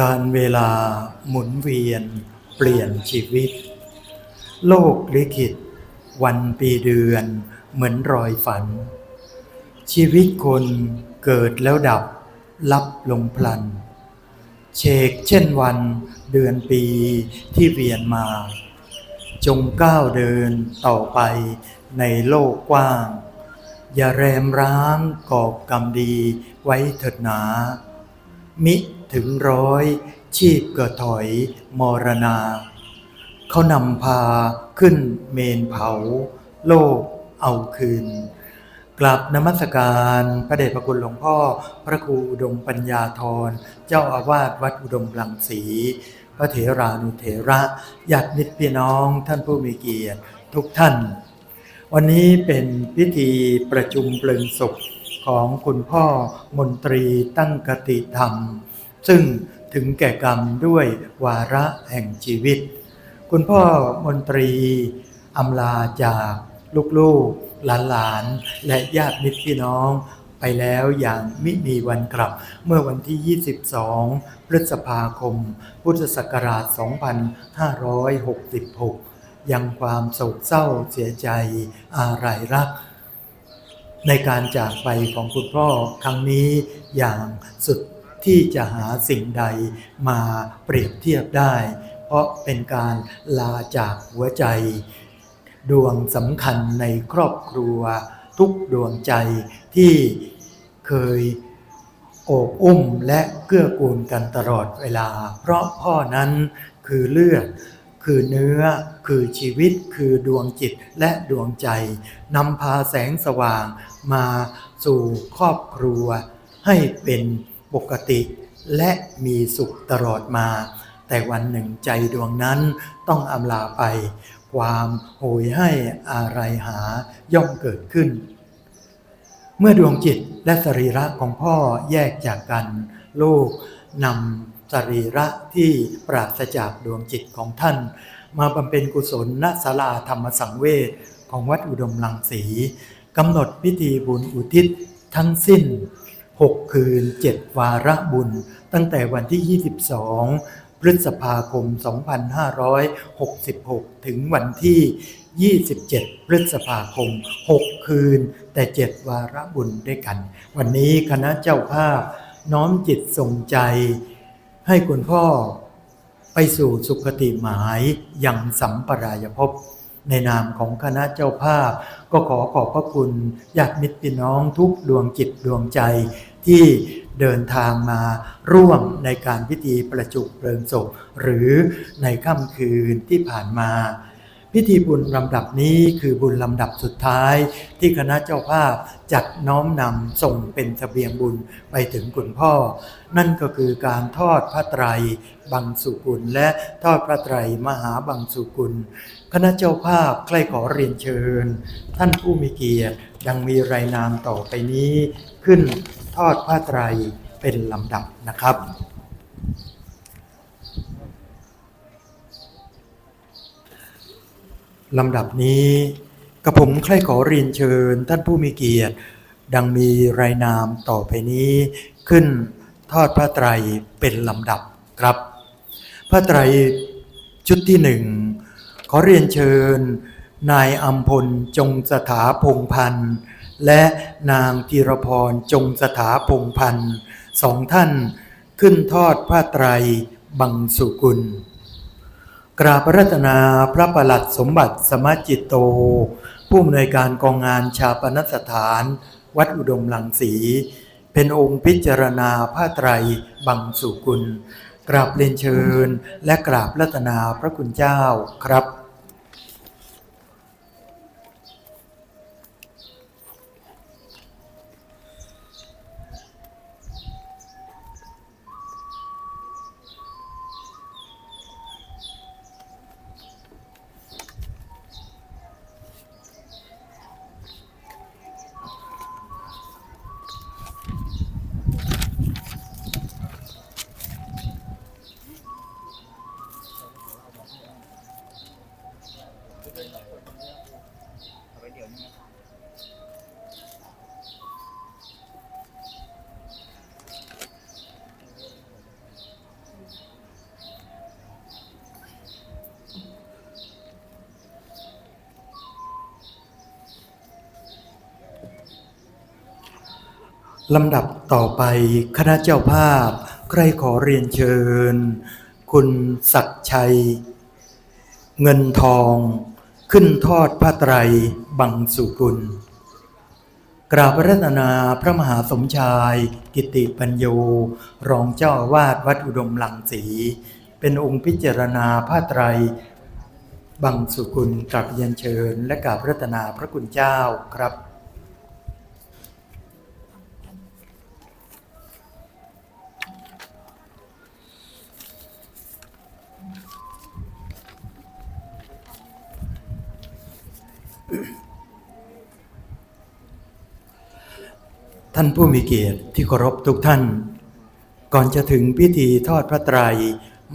การเวลาหมุนเวียนเปลี่ยนชีวิต โลกลิขิต วันปีเดือนเหมือนรอยฝัน ชีวิตคนเกิดแล้วดับลับลงพลัน เชกเช่นวันเดือนปีที่เวียนมา จงก้าวเดินต่อไปในโลกกว้าง อย่าแรมร้างก่อกรรมดีไว้เถิดหนา มิ ถึงร้อย ชีพก็ถอย มรณา เขานำพาขึ้นเมนเผา โลกเอาคืน กลับนมัสการพระเดชพระคุณหลวงพ่อ พระครูอุดมปัญญาธร เจ้าอาวาสวัดอุดมรังสีพระเถรานุเถระญาติมิตรพี่น้องท่านผู้มีเกียรติทุกท่าน วันนี้เป็นพิธีประชุมเพลิงศพของคุณพ่อมนตรีตั้งกติธรรม ซึ่งถึงแก่กรรมด้วยวาระแห่งชีวิต คุณพ่อมนตรีอำลาจากลูกๆหลานๆ และญาติมิตรพี่น้องไปแล้วอย่างมิมีวันกลับ เมื่อวันที่ 22 พฤษภาคม พุทธศักราช 2566 ยังความโศกเศร้าเสียใจอาลัยรัก ในการจากไปของคุณพ่อครั้งนี้อย่างสุด ที่จะหาสิ่งใดมาเปรียบเทียบได้ เพราะเป็นการลาจากหัวใจ ดวงสำคัญในครอบครัว ทุกดวงใจที่เคยโอบอุ้มและเกื้อกูลกันตลอดเวลา เพราะพ่อนั้นคือเลือด คือเนื้อ คือชีวิต คือดวงจิตและดวงใจนำพาแสงสว่างมาสู่ครอบครัวให้เป็น ปกติ และมีสุขตลอดมา แต่วันหนึ่งใจดวงนั้นต้องอำลาไป ความโหยให้อะไรหาย่อมเกิดขึ้น เมื่อดวงจิตและสรีระของพ่อแยกจากกันลูกนำสรีระที่ปราศจากดวงจิตของท่าน มาบำเพ็ญกุศลณศาลาธรรมสังเวชของวัดอุดมรังสีกำหนดพิธีบุญอุทิศทั้งสิ้น 6 คืน 7 วาระบุญ ตั้งแต่วันที่ 22 พฤษภาคม 2566 ถึงวันที่ 27 พฤษภาคม 6 คืน แต่ 7 วาระบุญด้วยกัน วันนี้คณะเจ้าภาพน้อมจิตส่งใจ ให้คุณพ่อไปสู่สุคติหมายอย่างสัมปรายภพ ในนามของคณะเจ้าภาพ ก็ขอขอบพระคุณญาติมิตรพี่น้องทุกดวงจิตดวงใจที่เดินทางมาร่วมในการพิธีประจุเพลิงศพหรือในค่ำคืนที่ผ่านมา พิธีบุญลำดับนี้คือบุญลำดับสุดท้าย ที่คณะเจ้าภาพจัดน้อมนำส่งเป็นเสบียงบุญไปถึงคุณพ่อ นั่นก็คือการทอดพระไตรบังสุกุล และทอดพระไตรมหาบังสุกุล คณะเจ้าภาพใกล้ขอเรียนเชิญ ท่านผู้มีเกียรติดังมีรายนามต่อไปนี้ ขึ้นทอดผ้าไตรเป็นลำดับนะครับ ลำดับนี้กระผมใคร่ขอเรียนเชิญท่านผู้มีเกียรติ ดังมีรายนามต่อไปนี้ขึ้นทอดพระไตรเป็นลำดับครับ พระไตรชุดที่หนึ่งขอเรียนเชิญ นายอัมพลจงสถาพงพันธ์ และนางธีรพรจงสถาพงพันธ์สองท่านขึ้นทอดผ้าไตรบังสุกุล กราบรัตนาพระประหลัดสมบัติสมจิตโต ผู้อำนวยการกองงานชาปนสถาน วัดอุดมหลังสี เป็นองค์พิจารณาผ้าไตรบังสุกุล กราบเรียนเชิญและกราบรัตนาพระคุณเจ้าครับ ก ลำดับต่อไปคณะเจ้าภาพ ใครขอเรียนเชิญ คุณศักชัย เงินทอง ขึ้นทอดพระไตรบังสุกุล กราบพระรัตนาพระมหาสมชาย กิติปัญโย รองเจ้าวาดวัดอุดมหลังสี เป็นองค์พิจารณาพระไตรบังสุกุลกราบเรียนเชิญ และกราบพระรัตนาพระคุณเจ้าครับ ท่านผู้มีเกียรติที่เคารพทุกท่าน ก่อนจะถึงพิธีทอดพระไตร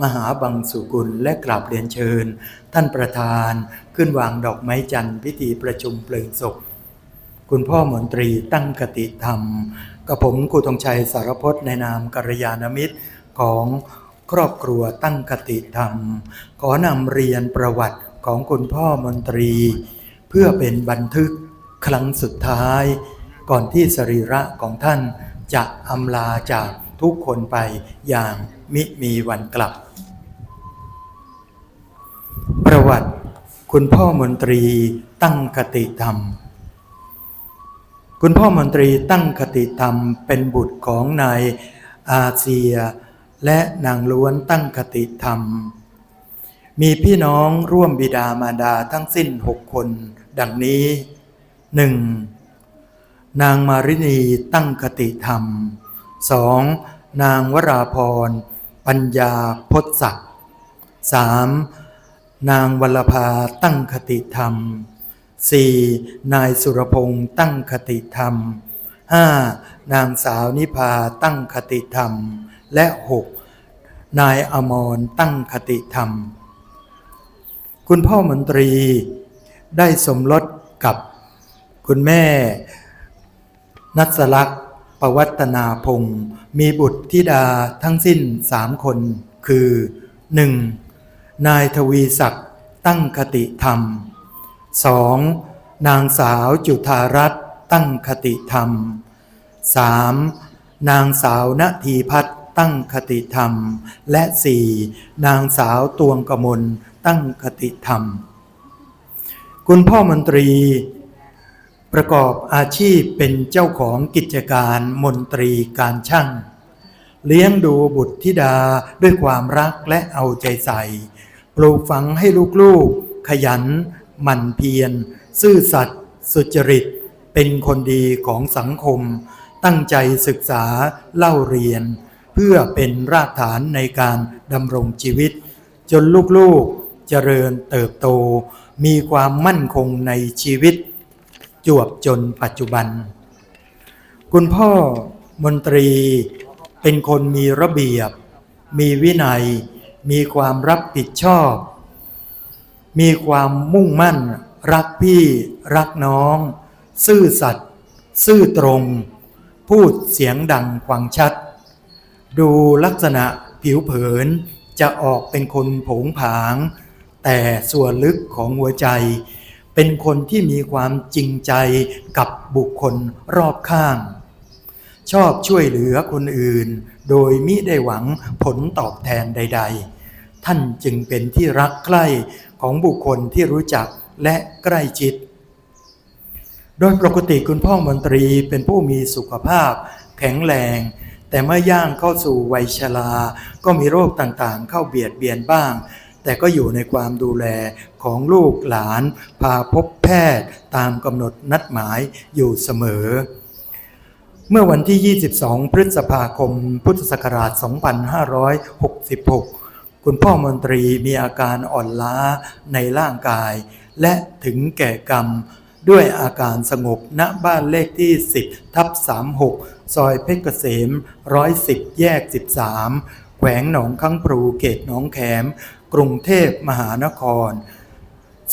มหาบังสุกุลและกราบเรียนเชิญ ท่านประธานขึ้นวางดอกไม้จันทร์พิธีประชุมเพลิงศพ คุณพ่อมนตรีตั้งกติธรรมกับผมครูธงชัยสารพจน์ในนามกัลยาณมิตรของครอบครัวตั้งกติธรรม ขอนำเรียนประวัติของคุณพ่อมนตรี เพื่อเป็นบันทึกครั้งสุดท้าย ก่อนที่สรีระของท่านจะอำลาจากทุกคนไปอย่างมิมีวันกลับ ประวัติคุณพ่อมนตรีตั้งคติธรรม คุณพ่อมนตรีตั้งคติธรรมเป็นบุตรของนายอาเซีย และนางล้วนตั้งคติธรรม มีพี่น้องร่วมบิดามารดาทั้งสิ้นหกคน ดังนี้หนึ่ง นางมารินีตั้งคติธรรมสองนางวราพร ปัญญาพจศักดิ์สามนางวัลภาตั้งคติธรรมสี่นายสุรพงษ์ตั้งคติธรรมห้านางสาวนิพาตั้งคติธรรม และหกนายอมรตั้งคติธรรม คุณพ่อมนตรีได้สมรสกับคุณแม่ นัสลักษ์ประวัตนาพงศ์มีบุตรธิดาทั้งสิ้นสามคน คือ 1. นายทวีศักดิ์ตั้งคติธรรม 2. นางสาวจุธารัตน์ตั้งคติธรรม 3. นางสาวณทีพัฒน์ตั้งคติธรรม และ 4. นางสาวตวงกมลตั้งคติธรรม คุณพ่อมนตรี ประกอบอาชีพเป็นเจ้าของกิจการมนตรีการช่าง เลี้ยงดูบุตรธิดาด้วยความรักและเอาใจใส่ ปลูกฝังให้ลูกๆ ขยัน หมั่นเพียร ซื่อสัตย์สุจริต เป็นคนดีของสังคม ตั้งใจศึกษาเล่าเรียน เพื่อเป็นรากฐานในการดำรงชีวิต จนลูกๆเจริญเติบโต มีความมั่นคงในชีวิต จวบจนปัจจุบัน คุณพ่อมนตรีเป็นคนมีระเบียบ มีวินัย มีความรับผิดชอบ มีความมุ่งมั่น รักพี่รักน้อง ซื่อสัตย์ซื่อตรง พูดเสียงดังฟังชัด ดูลักษณะผิวเผินจะออกเป็นคนผงผาง แต่ส่วนลึกของหัวใจ เป็นคนที่มีความจริงใจกับบุคคลรอบข้าง ชอบช่วยเหลือคนอื่น โดยมิได้หวังผลตอบแทนใด ๆ ท่านจึงเป็นที่รักใกล้ของบุคคลที่รู้จักและใกล้ชิด โดยปกติคุณพ่อมนตรีเป็นผู้มีสุขภาพ แข็งแรง แต่เมื่อย่างเข้าสู่วัยชราก็มีโรคต่างๆ เข้าเบียดเบียนบ้าง แต่ก็อยู่ในความดูแลของลูกหลาน พาพบแพทย์ตามกำหนดนัดหมายอยู่เสมอ เมื่อวันที่ 22 พฤษภาคม พุทธศักราช 2566 คุณพ่อมนตรีมีอาการอ่อนล้าในร่างกาย และถึงแก่กรรมด้วยอาการสงบณบ้านเลขที่ 10 ทับ 36 ซอยเพชรเกษม 110 แยก 13 แขวงหนองข้างปรูเขตหนองแขม กรุงเทพมหานคร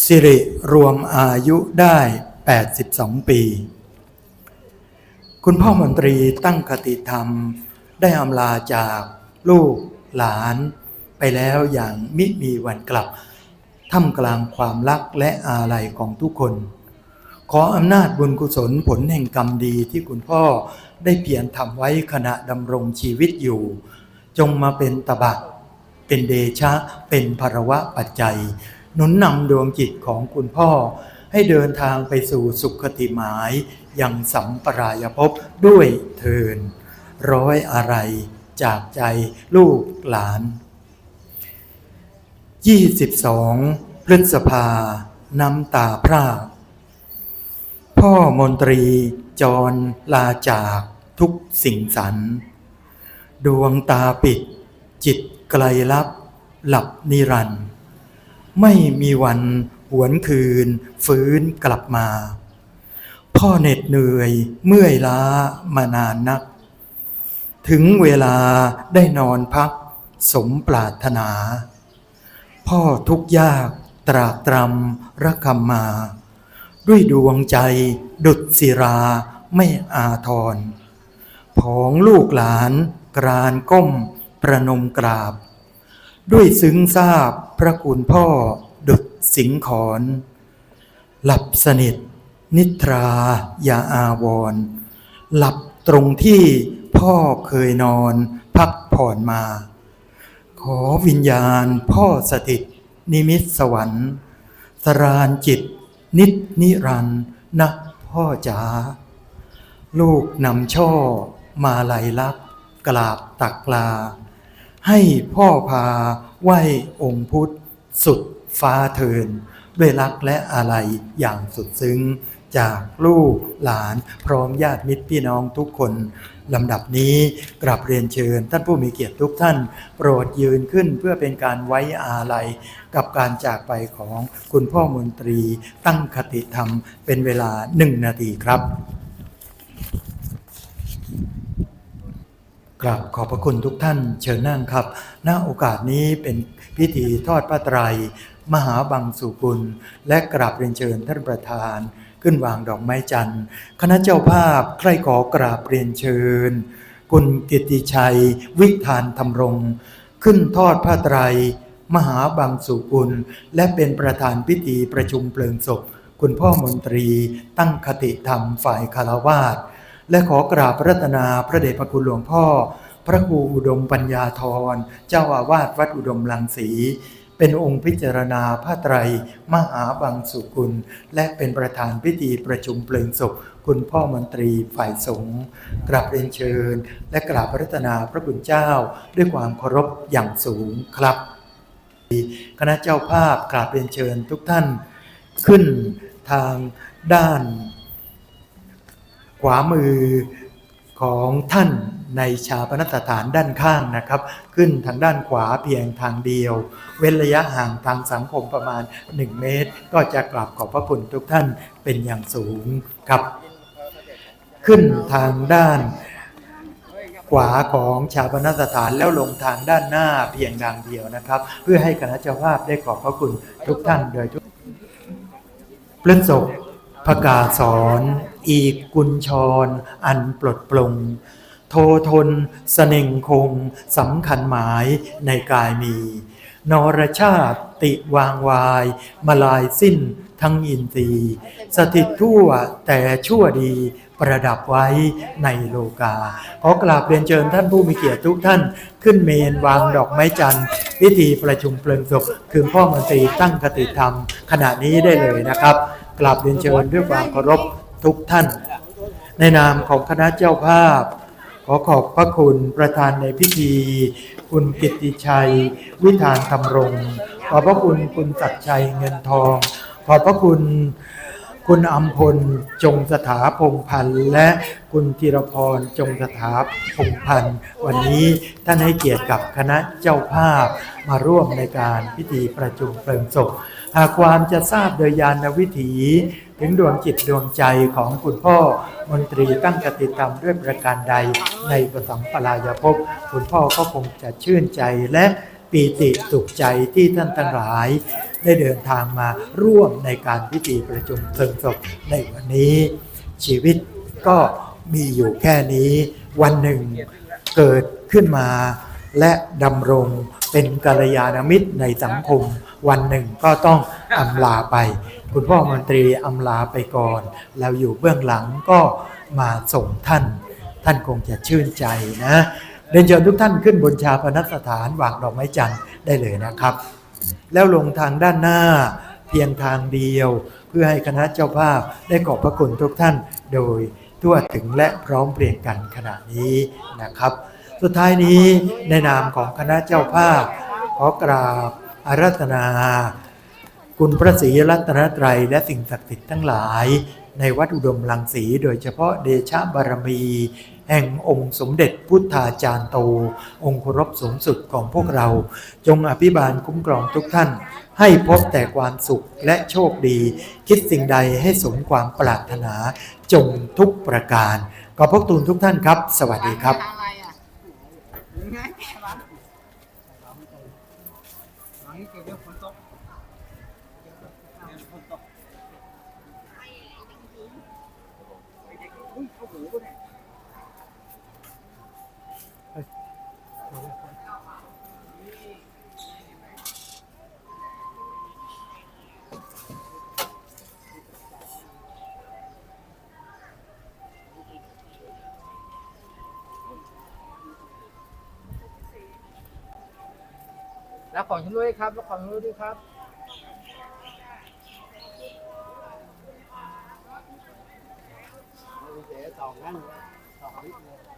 สิริรวมอายุได้ 82 ปี คุณพ่อมนตรีตั้งคติธรรม ได้อำลาจากลูกหลานไปแล้วอย่างมิมีวันกลับท่ามกลางความรักและอาลัยของทุกคน ขออำนาจบุญกุศลผลแห่งกรรมดีที่คุณพ่อได้เพียรทำไว้ขณะดำรงชีวิตอยู่ จงมาเป็นตบะ เป็นเดชะ เป็นภรวะปัจจัย หนุนนำดวงจิตของคุณพ่อ ให้เดินทางไปสู่สุขติหมายย่างสัมปรายภพด้วยเทิน ร้อยอะไรจากใจลูกหลาน 22 พฤษภา น้ำตาพรากพ่อมนตรีจรลาจากทุกสิ่งสรรดวงตาปิด จิต ไกลลับ หลับนิรันด์ไม่มีวันหวนคืน ฟื้นกลับมา พ่อเหน็ดเหนื่อยเมื่อยล้ามานานนัก ถึงเวลาได้นอนพักสมปรารถนา พ่อทุกข์ยากตรากตรำระคำมา ด้วยดวงใจดุดศิราไม่อาทรผองลูกหลานกรานก้ม ประนมกราบ ด้วยซึ้งทราบพระคุณพ่อดุดสิงขอนหลับสนิท นิทรา ยาอาวร หลับตรงที่พ่อเคยนอนพักผ่อนมา ขอวิญญาณพ่อสถิต นิมิตสวรรค์สรานจิต นิจนิรันนะพ่อจ๋าลูกนำช่อมาไหลลักกราบตักลา ให้พ่อพาไหวองค์พุทธ สุดฟ้าเทิน ด้วยรักและอะไรอย่างสุดซึ้ง จากลูกหลานพร้อมญาติมิตรพี่น้องทุกคนลำดับนี้กราบเรียนเชิญท่านผู้มีเกียรติทุกท่าน โปรดยืนขึ้นเพื่อเป็นการไว้อาลัย กับการจากไปของคุณพ่อมนตรีตั้งคติธรรมเป็นเวลาหนึ่งนาทีครับ กราบขอบพระคุณทุกท่านเชิญนั่งครับณโอกาสนี้เป็นพิธีทอดพระไตร มหาบังสุกุล และกราบเรียนเชิญท่านประธาน ขึ้นวางดอกไม้จันทร์ คณะเจ้าภาพใคร่ขอกราบเรียนเชิญ คุณกิติชัย วิธานธรรมรง ขึ้นทอดพระไตร มหาบังสุกุล และเป็นประธานพิธีประชุมเพลิงศพ คุณพ่อมนตรีตั้งคติธรรมฝ่ายคารวาส และขอกราบรัตนาพระเดชพระคุณหลวงพ่อ พระครูอุดมปัญญาธร เจ้าอาวาสวัดอุดมลังสี เป็นองค์พิจารณาพระไตร มหาบังสุกุล และเป็นประธานพิธีประชุมเพลิงศพคุณพ่อมนตรีฝ่ายสงฆ์กราบเรียนเชิญ และกราบรัตนาพระคุณเจ้า ด้วยความเคารพอย่างสูงครับ คณะเจ้าภาพกราบเรียนเชิญทุกท่านขึ้นทางด้าน ขวามือของท่านในชาปนสถานด้านข้างนะครับ ขึ้นทางด้านขวาเพียงทางเดียว เว้นระยะห่างทางสังคมประมาณ 1 เมตร ก็จะกราบขอบพระคุณทุกท่านเป็นอย่างสูงครับ ขึ้นทางด้านขวาของชาปนสถานแล้วลงทางด้านหน้าเพียงดังเดียวนะครับ เพื่อให้คณะเจ้าภาพได้ขอบพระคุณทุกท่านโดยทุกเปลื้นศพพกาสอน อีกกุญชรอันปลดปลง โททนสเสน่งคงสำคัญหมายในกายมี นรชาติติวางวาย มาลายสิ้นทั้งอินทรีย์สถิตทั่วแต่ชั่วดีประดับไว้ในโลกา ขอกราบเรียนเชิญท่านผู้มีเกียรติทุกท่าน ขึ้นเมนวางดอกไม้จันทร์พิธีประชุมเพลิงศพคือพ่อมนตรีตั้งคติธรรม ขณะนี้ได้เลยนะครับ กราบเรียนเชิญด้วยความเคารพ ทุกท่าน ในนามของคณะเจ้าภาพ ขอขอบพระคุณประธานในพิธี คุณกิติชัย วิธานธรรมรงค์ขอบพระคุณคุณศักดิ์ชัยเงินทอง ขอบพระคุณคุณอัมพลจงสถาพงพันธ์และคุณธีรพรจงสถาพงพันธ์วันนี้ท่านให้เกียรติกับคณะเจ้าภาพมาร่วมในการพิธีประชุมเพลิงศพ หากความจะทราบโดยยานวิถี ถึงดวงจิตดวงใจของคุณพ่อมนตรีตั้งกติธรรมด้วยประการใดในประสัมปรายภพคุณพ่อก็คงจะชื่นใจและปีติสุขใจที่ท่านทั้งหลาย ได้เดินทางมาร่วมในการพิธีประชุมเพลิงศพในวันนี้ ชีวิตก็มีอยู่แค่นี้ วันหนึ่งเกิดขึ้นมาและดำรงเป็นกัลยาณมิตรในสังคม วันหนึ่งก็ต้องอำลาไป คุณพ่อมนตรีอำลาไปก่อน แล้วอยู่เบื้องหลังก็มาส่งท่าน ท่านคงจะชื่นใจนะเรียนเชิญทุกท่านขึ้นบนชาปนสถานวางดอกไม้จันทร์ได้เลยนะครับ แล้วลงทางด้านหน้าเพียงทางเดียว เพื่อให้คณะเจ้าภาพได้ขอบพระคุณทุกท่านโดยทั่วถึงและพร้อมเพรียงกันขณะนี้นะครับ สุดท้ายนี้ในนามของคณะเจ้าภาพขอกราบอารัธนา คุณพระศรีรัตนตรัยและสิ่งศักดิ์สิทธิ์ทั้งหลาย ในวัดอุดมลังสีโดยเฉพาะเดชะบารมี แห่งองค์สมเด็จพุทธาจารย์โต องค์เคารพสูงสุดของพวกเรา จงอภิบาลคุ้มครองทุกท่าน ให้พบแต่ความสุขและโชคดี คิดสิ่งใดให้สมความปรารถนา จงทุกประการ ขอบพระคุณทุกท่านครับ สวัสดีครับ รับของช่วยด้วยครับรับของช่วยด้วยครับเดี๋ยสองนั่งสองลิตรเลย